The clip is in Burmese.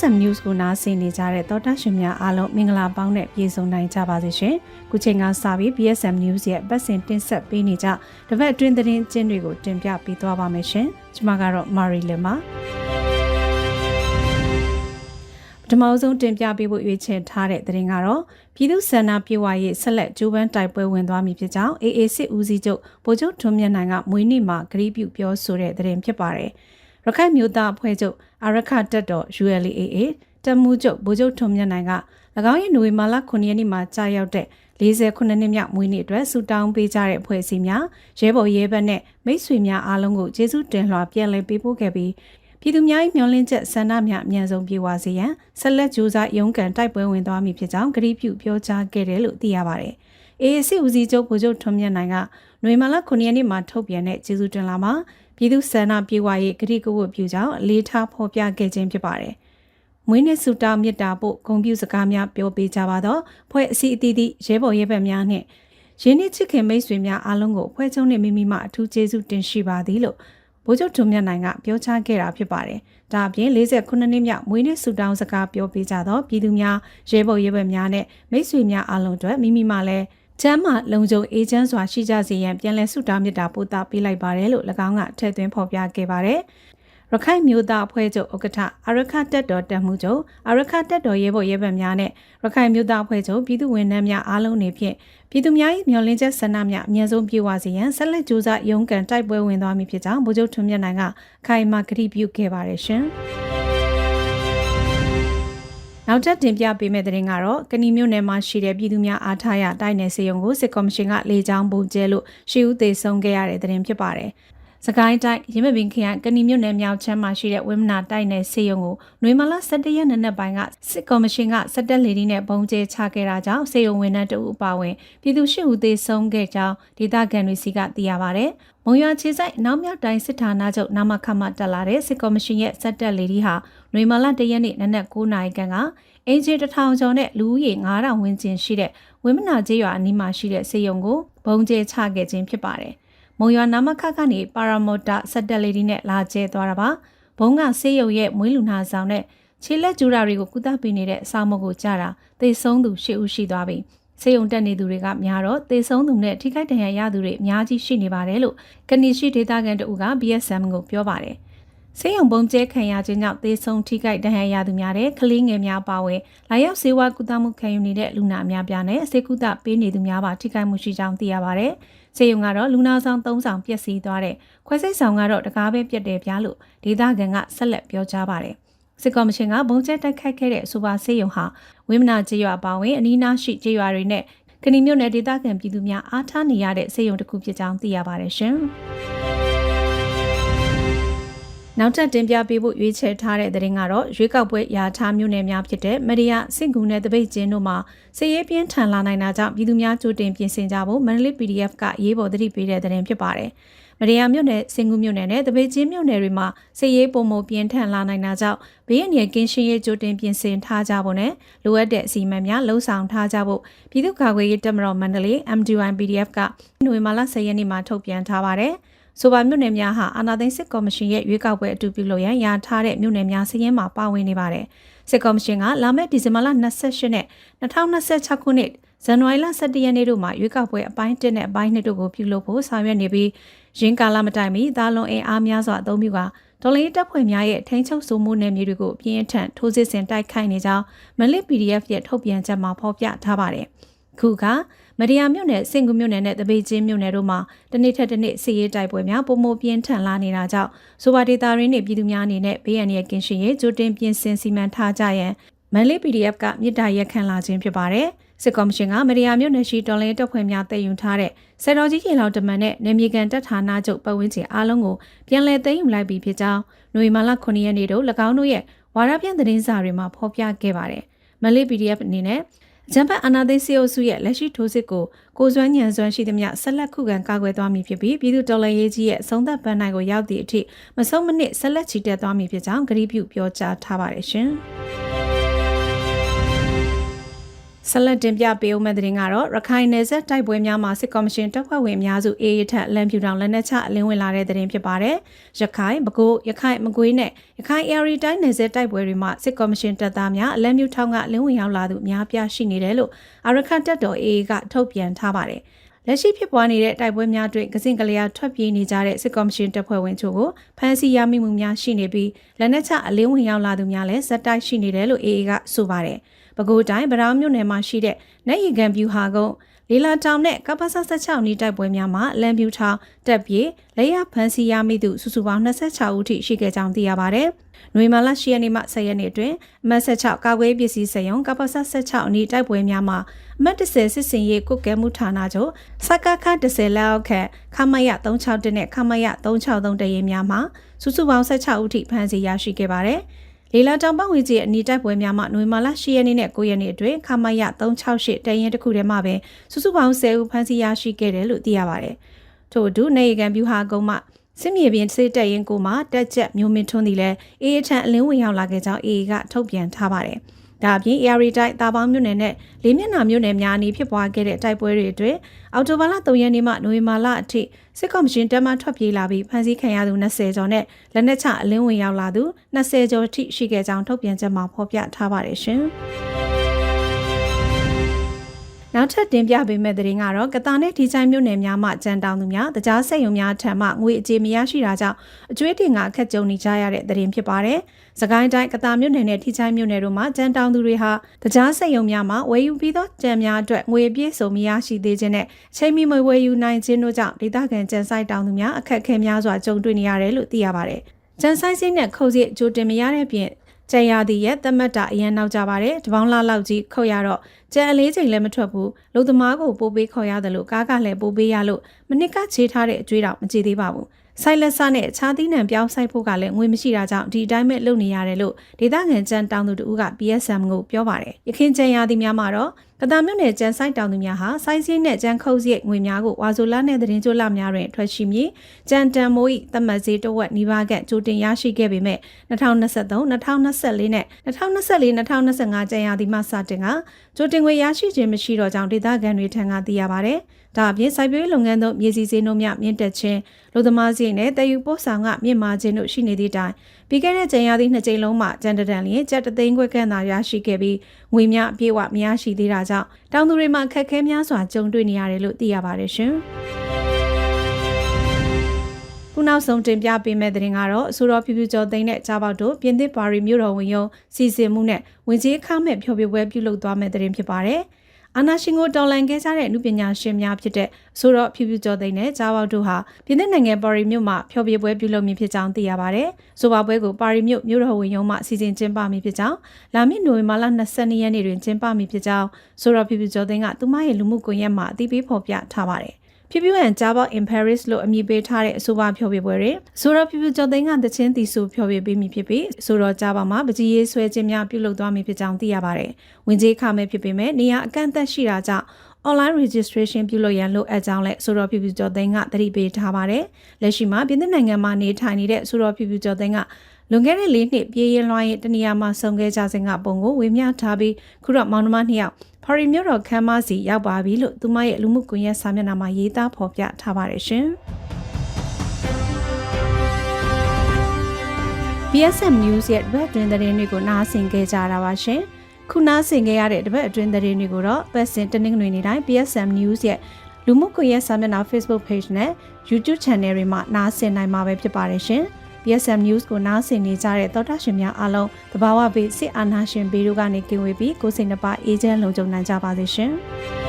BSM News ကိုနားဆင်နေကြတဲ့သောတာရှင်များအားလုံးမင်္ဂလာပေါင်းနဲ့ပြည့်စုံနိုင်ကြပါစေရှင်။ခုချိန်ကစပြီး BSM News ရဲ့ပတ်စဉ်တင်ဆက်ပေးနေကြတပတ်အတွင်းသတင်းကျင်းတွေကိုတင်ပြပေးသွားပါမယ်ရှင်။ကျွန်မကတော့ Marie Lim ပါ။ပထမဆုံးတင်ပြပေးဖို့ရွေးချယ်ထားတဲ့သတင်းကတော့ပြည်သူ့ဆန္ဒပြေဝရေးဆက်လက်ဂျိုးပန်းတိုက်ပွဲဝင်သွားမည်ဖြစ်ကြောင်း AA စစ်ဦးစီးချုပ်ဗိုလ်ချုပ်ထွန်းမြတ်နိုင်ကမွေးနေ့မှာကြေပြုပြောဆိုတဲ့သတင်းဖြစ်ပါတယ်။ ရခိုင်မျိုးသားအဖွဲ့ချုပ်အာရခတက်တော် ULAA တပ်မှုချုပ်ဗိုလ်ချုပ်ထွန်းမြတ်နိုင်က၎င်းရဲ့နိုဝင်ဘာလ9ရက်နေ့မှာကြာရောက်တဲ့48နှစ်မြောက်မွေးနေ့အတွက်ဆုတောင်းပေးကြတဲ့အဖွဲ့အစည်းများရဲဘော်ရဲဘက်နဲ့မိတ်ဆွေများအားလုံးကိုကျေးဇူးတင်လွှာပြန်လည်ပေးပို့ခဲ့ပြီးပြည်သူများ၏မျှော်လင့်ချက်ဆန္ဒများအမြန်ဆုံးပြေဝစေရန်ဆက်လက်ကြိုးစားရုန်းကန်တိုက်ပွဲဝင်သွားမည်ဖြစ်ကြောင်းကြေပြုပြောကြားခဲ့တယ်လို့သိရပါတယ်။ AAC ဦးစီးချုပ်ဗိုလ်ချုပ်ထွန်းမြတ်နိုင်ကနွေမာလ9ရက်နေ့မှာထုတ်ပြန်တဲ့ကျေးဇူးတင်လာမှာ ပြည်သူ့ဆန္ဒပြေဝရေးဂရိကဝတ်ပြုကြောင်းအလေးထားဖော်ပြခဲ့ခြင်းဖြစ်ပါတယ်။မွေးနေ့ဆုတောင်းမေတ္တာပို့ဂုဏ်ပြုစကားများပြောပေးကြပါတော့ဖွဲ့အစည်းအသီးသီးရဲဘော်ရဲဘက်များနှင့်ရင်းနှီးချစ်ခင်မိတ်ဆွေများအားလုံးကိုဖွဲ့ချုံနဲ့မိမိမှအထူးကျေးဇူးတင်ရှိပါသည်လို့ဗိုလ်ချုပ်ထွန်းမြတ်နိုင်ကပြောကြားခဲ့တာဖြစ်ပါတယ်။ဒါအပြင်48နှစ်မြောက်မွေးနေ့ဆုတောင်းစကားပြောပေးကြတော့ပြည်သူများရဲဘော်ရဲဘက်များနဲ့မိတ်ဆွေများအားလုံးအတွက်မိမိမှလည်း ကျမ်းမာလုံခြုံအေးချမ်းစွာရှိကြစေရန်ပြန်လည်ဆုတောင်းမြတ်တာပို့တာပေးလိုက်ပါတယ်လို့၎င်းကထည့်သွင်းဖော်ပြခဲ့ပါတယ်။ရခိုင်မျိုးသားအဖွဲ့ချုပ်ဥက္ကဋ္ဌအရခတက်တော်တက်မှုချုပ်အရခတက်တော်ရဲဘော်ရဲဘက်များနဲ့ရခိုင်မျိုးသားအဖွဲ့ချုပ်ပြည်သူဝန်ထမ်းများအားလုံးနေဖြင့်ပြည်သူများ၏မျှော်လင့်ချက်ဆန္ဒများအများဆုံးပြေဝစေရန်ဆက်လက်ကြိုးစားရုန်းကန်တိုက်ပွဲဝင်သွားမည်ဖြစ်ကြောင်းဗိုလ်ချုပ်ထွန်းမြတ်နိုင်ကခိုင်မာကတိပြုခဲ့ပါတယ်ရှင်။ နောက်ထပ်တင်ပြပေးမယ့်သတင်းကတော့ကဏီမြို့နယ်မှာရှိတဲ့ပြည်သူများအားထားရတိုက်နယ်စေယုံကိုစစ်ကော်မရှင်ကလေကြောင်းပုံကျဲလို့ရှီဦးသေးဆုံးခဲ့ရတဲ့သတင်းဖြစ်ပါတယ်။ စကိုင်းတိုင်းရင်းမပင်ခရိုင်ကဏီမြို့နယ်မြောက်ချမ်းမှာရှိတဲ့ဝင်းမနာတိုက်နယ်စေယုံကိုနွေမလ17ရက်နေ့နက်ပိုင်းကစစ်ကော်မရှင်ကစက်တက်လေဒီနဲ့ပုံကျဲချခဲ့တာကြောင့်စေယုံဝန်ထမ်းတဦးအပါအဝင်ပြည်သူရှိဦးသေးဆုံးခဲ့ကြောင်းဒေသခံတွေစီကသိရပါဗျ။မုံရွာခြေဆိုင်နောက်မြောက်တိုင်းစစ်ဌာနချုပ်နာမခမတက်လာတဲ့စစ်ကော်မရှင်ရဲ့စက်တက်လေဒီဟာနွေမလ1ရက်နေ့နနက်9နာရီခန့်ကအင်ဂျီတထောင်ကျော်နဲ့လူဦးရေ9000ဝန်းကျင်ရှိတဲ့ဝင်းမနာကျေးရွာအနီးမှာရှိတဲ့စေယုံကိုဘုံကျဲချခဲ့ခြင်းဖြစ်ပါတယ်။ မုံရွာနာမခကနေပါရာမော်တာစက်တက်လေးဒီနဲ့လာကျဲသွားတာပါ။ဘုံကစေယုံရဲ့မွေးလူနာဆောင်နဲ့ခြေလက်ကျူရာတွေကိုကုသပေးနေတဲ့အဆောင်မကိုကြတာသေဆုံးသူ၈ဦးရှိသွားပြီ။စေယုံတက်နေသူတွေကများတော့သေဆုံးသူနဲ့ထိခိုက်ဒဏ်ရာရသူတွေအများကြီးရှိနေပါတယ်လို့ကဏီရှိဒေသခံတဦးက BSM ကိုပြောပါတယ်။ဆေးရုံပုံကျဲခံရခြင်းကြောင့်သေဆုံးထိခိုက်ဒဏ်ရာရသူများတဲ့ကလေးငယ်များပါဝင်လာရောက်ဆေးဝါးကုသမှုခံယူနေတဲ့လူနာအများပြားနဲ့ဆေးကုသပေးနေသူများပါထိခိုက်မှုရှိကြောင်းသိရပါဗျ။ ဆေးရုံကတော့လူနာဆောင်၃ဆောင်ပျက်စီးသွားတဲ့ခွဲစိတ်ဆောင်ကတော့တကားပဲပြတ်တယ်ပြားလို့ဒေသခံကဆက်လက်ပြောကြားပါတယ်။စစ်ကော်မရှင်ကဘုံကျဲတိုက်ခိုက်ခဲ့တဲ့ဆိုပါဆေးရုံဟာဝင်းမနာကျေးရွာပါဝင်အနီးနားရှိကျေးရွာတွေနဲ့ကဏီမြို့နယ်ဒေသခံပြည်သူများအားထားနေရတဲ့ဆေးရုံတစ်ခုဖြစ်ကြောင်းသိရပါတယ်ရှင်။ နောက်ထပ်တင်ပြပေးဖို့ရွေးချယ်ထားတဲ့သတင်းကတော့ရွေးကောက်ပွဲရာထားမြို့နယ်များဖြစ်တဲ့မရိယစင့်ကူနဲ့တပိတ်ကျင်းတို့မှာစစ်ရေးပြင်းထန်လာနိုင်တာကြောင့်ပြည်သူများကြိုတင်ပြင်ဆင်ကြဖို့မန္တလေး PDF ကရေးပေါ်သတိပေးတဲ့သတင်းဖြစ်ပါတယ်။မရိယမြို့နယ်စင်ကူမြို့နယ်နဲ့တပိတ်ကျင်းမြို့နယ်တွေမှာစစ်ရေးပုံမပြင်းထန်လာနိုင်တာကြောင့်ဘေးအန္တရာယ်ကင်းရှင်းရေးကြိုတင်ပြင်ဆင်ထားကြဖို့နဲ့လိုအပ်တဲ့အစီအမံများလှုံ့ဆော်ထားကြဖို့ပြည်သူ့ကာကွယ်ရေးတပ်မတော်မန္တလေး MDY PDF ကနိုဝင်ဘာလ10ရက်နေ့မှာထုတ်ပြန်ထားပါတယ်။ ဆိုပါမြို့နယ်များဟာအာဏာသိမ်းစစ်ကော်မရှင်ရဲ့ရွေးကောက်ပွဲအတူပြုလုပ်ရန်ရာထားတဲ့မြို့နယ်များစည်ရင်းမှာပါဝင်နေပါတယ်။စစ်ကော်မရှင်ကလာမယ့်ဒီဇင်ဘာလ28နဲ့2026ခုနှစ်ဇန်နဝါရီလ17ရက်နေ့တို့မှာရွေးကောက်ပွဲအပိုင်း1နဲ့အပိုင်း2တို့ကိုပြုလုပ်ဖို့ဆောင်ရွက်နေပြီးရင်းကာလမတိုင်မီဒါလွန်အင်အားများစွာအသုံးပြုကဒေါ်လေးတပ်ဖွဲ့များရဲ့ထိန်းချုပ်စိုးမိုးနယ်မြေတွေကိုပြင်းထန်ထိုးစစ်ဆင်တိုက်ခိုက်နေကြောင်းမလစ် PDF ရဲ့ထုတ်ပြန်ချက်မှာဖော်ပြထားပါတယ်။ခုက မဒီယာမြို့နယ်စင်ကူမြို့နယ်နဲ့တပိတ်ချင်းမြို့နယ်တို့မှာတနေ့ထက်တနေ့စီရေးတိုက်ပွဲများပုံမပြင်းထန်လာနေတာကြောင့်ဆိုပါဒေတာရင်းတွေပြည်သူများအနေနဲ့ဘေးရန်ရဲ့ကင်းရှင်းရေးကြိုတင်ပြင်ဆင်စီမံထားကြရန်မန်လေး PDF ကမြစ်တာရက်ခံလာခြင်းဖြစ်ပါတယ်စစ်ကော်မရှင်ကမဒီယာမြို့နယ်ရှိတော်လင်းတပ်ဖွဲ့များတည်ယူထားတဲ့စက်တော်ကြီးရေလောင်တမန်နဲ့နေမြေကန်တပ်ဌာနချုပ်ပတ်ဝန်းကျင်အားလုံးကိုပြန်လည်သိမ်းယူလိုက်ပြီးဖြစ်ကြောင်းຫນွေမာလ9ရက်နေ့တို့၎င်းတို့ရဲ့ဝါရပြန်သတင်းစာတွေမှာဖော်ပြခဲ့ပါတယ်။မလေး PDF အနေနဲ့ ဂျမ်ဘတ်အာနာသိစီအိုစုရဲ့လက်ရှိထိုးစစ်ကိုကိုစွမ်းညံစွမ်းရှိသမျှဆက်လက်ခုခံကာကွယ်သွားမည်ဖြစ်ပြီးပြည်သူတော်လှန်ရေးကြီးရဲ့ဆုံးသက်ပန်းနိုင်ကိုရောက်သည့်အထိမဆုံးမနစ်ဆက်လက်ချီတက်သွားမည်ဖြစ်ကြောင်းကြေပြုပြောကြားထားပါတယ်ရှင်။စ ဆက်လက်တင်ပြပေးဦးမယ့်သတင်းကတော့ရခိုင်နယ်စပ်တိုက်ပွဲများမှာစစ်ကော်မရှင်တပ်ဖွဲ့ဝင်အများစုအေးရထက်လမ်းပြူတောင်လက်နက်ချအလင်းဝင်လာတဲ့သတင်းဖြစ်ပါတယ်။ရခိုင်၊ပဲခူး၊ရခိုင်မကွေးနဲ့ရခိုင်အေရီတိုင်းနယ်စပ်တိုက်ပွဲတွေမှာစစ်ကော်မရှင်တပ်သားများအလမ်းပြူထောင်းကလင်းဝင်ရောက်လာသူအများပြားရှိနေတယ်လို့အာရခန်တပ်တော်အေးကထုတ်ပြန်ထားပါတယ်။လက်ရှိဖြစ်ပွားနေတဲ့တိုက်ပွဲများတွင်ကစင်ကလျာထွက်ပြေးနေကြတဲ့စစ်ကော်မရှင်တပ်ဖွဲ့ဝင်ချို့ကိုဖမ်းဆီးရမိမှုများရှိနေပြီးလက်နက်ချအလင်းဝင်ရောက်လာသူများလည်းဇက်တိုက်ရှိနေတယ်လို့အေအေကဆိုပါတယ်။ ပဲခူးတိုင်းဗရောင်းမြို့နယ်မှာရှိတဲ့နိုင်ရီကန်ဗျူဟာကုန်းလီလာတောင်နဲ့ကပ္ပဆ16နီးတိုက်ပွဲများမှာလန်ဗျူထောင်တက်ပြေလက်ရဖန်စီရမိသူစုစုပေါင်း26ဦးထိရှိခဲ့ကြောင်းသိရပါတယ်။နွေမာလာ10ရက်နေ့မှ10ရက်နေ့အတွင်းအမှတ်16ကာကွယ်ပစ္စည်းစက်ရုံကပ္ပဆ16နီးတိုက်ပွဲများမှာအမှတ်10စစ်စင်ရေးကုတ်ကဲမှုဌာနချုပ်စကခ10လက်အောက်ခန့်ခမရ361နဲ့ခမရ363တရင်များမှာစုစုပေါင်း16ဦးထိဖမ်းဆီးရရှိခဲ့ပါတယ်။ လေလာတောင်ပတ်ဝန်းကျင်အနီးတိုက်ပွဲများမှနွေမာလာ10ရက်နေ့နဲ့9ရက်နေ့အတွင်းခမရ368တရင်တစ်ခုထဲမှာပဲစုစုပေါင်း10ဦးဖမ်းဆီးရရှိခဲ့တယ်လို့သိရပါတယ်။ထို့အတူနေရကန်ဗျူဟာကုန်းမှစစ်မြေပြင်စစ်တပ်ရင်ကိုမှတက်ချက်မျိုးမင်းထွန်းသည်လည်းအေးအထန်အလင်းဝင်ရောက်လာခဲ့ကြောင်းအေးကထုတ်ပြန်ထားပါတယ်။ ဒါအပြင် AR တိုက်တာပေါင်းမြို့နယ်နဲ့လေးမျက်နှာမြို့နယ်များအနီးဖြစ်ပွားခဲ့တဲ့တိုက်ပွဲတွေအတွင်းအော်တိုဘာလ3ရက်နေ့မှနိုဝင်ဘာလအထိစစ်ကော်မရှင်တပ်မှထွက်ပြေးလာပြီးဖမ်းဆီးခံရသူ20ကျော်နဲ့လက်နက်ချအလင်းဝင်ရောက်လာသူ20ကျော်ထိရှိခဲ့ကြောင်းထုတ်ပြန်ချက်မှာဖော်ပြထားပါတယ်ရှင်။ နောက်ထပ်တင်ပြပေးမယ့်သတင်းကတော့ကတာနဲ့ဒီချိုင်းမြို့နယ်များမှကြံတောင်သူများတကြားဆက်ယုံများထံမှငွေအကြေမရရှိတာကြောင့်အကျွေးတင်ကအခက်ကြုံနေကြရတဲ့သတင်းဖြစ်ပါတယ်။စကိုင်းတိုင်းကတာမြို့နယ်နဲ့ဒီချိုင်းမြို့နယ်တို့မှာကြံတောင်သူတွေဟာတကြားဆက်ယုံများမှဝယ်ယူပြီးသောကြံများအတွက်ငွေပြည့်စုံမရရှိသေးခြင်းနဲ့ချိန်မီမဝယ်ယူနိုင်ခြင်းတို့ကြောင့်ဒေသခံကြံဆိုင်တောင်သူများအခက်အခဲများစွာကြုံတွေ့နေရတယ်လို့သိရပါတယ်။ကြံဆိုင်စင်းနဲ့ခုတ်စီအကျိုးတင်မရတဲ့ပြင် ကျန်ရသည်ရဲ့သမတ်တာအရန်နောက်ကြပါတယ်တပေါင်းလာလောက်ကြီးခုတ်ရတော့ကျန်အလေးချိန်လည်းမထွက်ဘူးလုံသမားကိုပိုးပေးခေါ်ရတယ်လို့ကားကလည်းပိုးပေးရလို့မနစ်ကခြေထားတဲ့အကျွေးတော့မကြည့်သေးပါဘူးဆိုင်လက်ဆာနဲ့အခြားသီးနှံပြောင်းဆိုင်ဖို့ကလည်းငွေမရှိတာကြောင့်ဒီအတိုင်းပဲလုပ်နေရတယ်လို့ဒေသခံကျန်းတောင်သူတို့က PSM ကိုပြောပါတယ်။ရခိုင်ကျန်းရာသီများမှာတော့ ကတာမြို့နယ်ကျန်းဆိုင်တောင်သူများဟာစိုင်းစည်းနဲ့ကျန်းခုတ်စည်းငွေများကိုဝါဆိုလာနဲ့သတင်းကြိုလများတွင်ထွက်ရှိမည်ကျန်းတန်မိုး၏သတ်မှတ်ဈေးတဝက်နီးပါးကကြိုတင်ရရှိခဲ့ပေမဲ့2023 2024နဲ့2024 2025ကျန်းရာသီမှစတင်ကကြိုတင်ငွေရရှိခြင်းမရှိတော့ကြောင်းဒေသခံတွေထံကသိရပါတယ်။ဒါအပြင်စိုက်ပျိုးရေးလုပ်ငန်းသို့မြေစီစည်းနှုန်းများမြင့်တက်ခြင်းလူသမားစည်းနဲ့တည်ယူပို့ဆောင်ကမြင့်မာခြင်းတို့ရှိနေသည့်တိုင် ပြီးခဲ့တဲ့ကြံရသည့်နှစ်ကြိမ်လုံးမှာကြံတတန်လျင်ကျပ်တသိန်းခွဲခန့်သာရရှိခဲ့ပြီးငွေများအပြည့်အဝမရရှိသေးတာကြောင့်တောင်သူတွေမှာအခက်အခဲများစွာကြုံတွေ့နေရတယ်လို့သိရပါတယ်ရှင်။ခုနောက်ဆုံးတင်ပြပေးမယ့်သတင်းကတော့အဆိုတော်ဖြူဖြူကျော်သိန်းနဲ့ကြားပေါက်တို့ပြင်သစ်ပါရီမြို့တော်ဝင်ရုံစီစဉ်မှုနဲ့ဝင်ကြီးခါမဲ့ဖျော်ဖြေပွဲပြုလုပ်သွားမယ့်သတင်းဖြစ်ပါတယ်။ အာနာရှင်ကိုတော်လှန်ခဲ့ကြတဲ့အမှုပညာရှင်များဖြစ်တဲ့ဆိုတော့ဖြူဖြူကျော်သိန်းနဲ့ကြားပေါက်တို့ဟာပြည်내နိုင်ငံပါရီမြို့မှာဖျော်ဖြေပွဲပြုလုပ်မည်ဖြစ်ကြောင်းသိရပါတယ်။ဆိုပါပွဲကိုပါရီမြို့မြို့တော်ဝင်ရုံးမှစီစဉ်ကျင်းပမည်ဖြစ်ကြောင်းလာမည့်နိုဝင်ဘာလ22ရက်နေ့တွင်ကျင်းပမည်ဖြစ်ကြောင်းဆိုတော့ဖြူဖြူကျော်သိန်းကသူမရဲ့လူမှုကွန်ရက်မှာအသိပေးဖော်ပြထားပါတယ်။ ဖြူဖြူဟန်ဂျာဘော့ in Paris လို့အမည်ပေးထားတဲ့အဆိုပါဖျော်ဖြေပွဲတွေဆိုတော့ဖြူဖြူကျော်သိန်းကတချင်းတီဆိုဖျော်ဖြေပေးမိဖြစ်ပြီးဆိုတော့ဂျာဘော့မှာပကြီးရေးဆွဲခြင်းများပြုလုပ်သွားမည်ဖြစ်ကြောင်းသိရပါတယ်။ဝင်ကြီးခမဲ့ဖြစ်ပေမဲ့နေရာအကန့်အသတ်ရှိတာကြောင့် online registration ပြုလုပ်ရန်လိုအပ်ကြောင်းလည်းဆိုတော့ဖြူဖြူကျော်သိန်းကသတိပေးထားပါတယ်။လက်ရှိမှာပြည်내နိုင်ငံမှာနေထိုင်နေတဲ့ဆိုတော့ဖြူဖြူကျော်သိန်းကလွန်ခဲ့တဲ့၄နှစ်ပြေးရင်လွှမ်းရင်တနေရာမှာဆုံခဲ့ကြစဉ်ကပုံကိုဝေမျှထားပြီးခုတော့မောင်နှမနှစ်ယောက် ဖော်ရီမြို့တော်ခမ်းမစီရောက်ပါပြီလို့သူမရဲ့လူမှုကွန်ရက်စာမျက်နှာမှာရေးသားဖော်ပြထားပါတယ်ရှင်။ BSM News ရဲ့တပတ်တွင်သတင်းတွေကိုနားဆင်ကြကြတာပါရှင်။ခုနားဆင်ကြရတဲ့တပတ်အတွင်းသတင်းတွေကိုတော့ပတ်စင်တနင်္ဂနွေနေ့တိုင်း BSM News ရဲ့လူမှုကွန်ရက်စာမျက်နှာ Facebook Page နဲ့ YouTube Channel တွေမှာနားဆင်နိုင်မှာပဲဖြစ်ပါတယ်ရှင်။ BSM News ကိုနားဆင်နေကြတဲ့သောတာရှင်များအားလုံးတဘာဝဘေးစစ်အာဏာရှင်ဘေးတို့ကနေကင်းဝေးပြီးကိုယ်စိတ်နှပါအေးချမ်းလုံခြုံနိုင်ကြပါစေရှင်။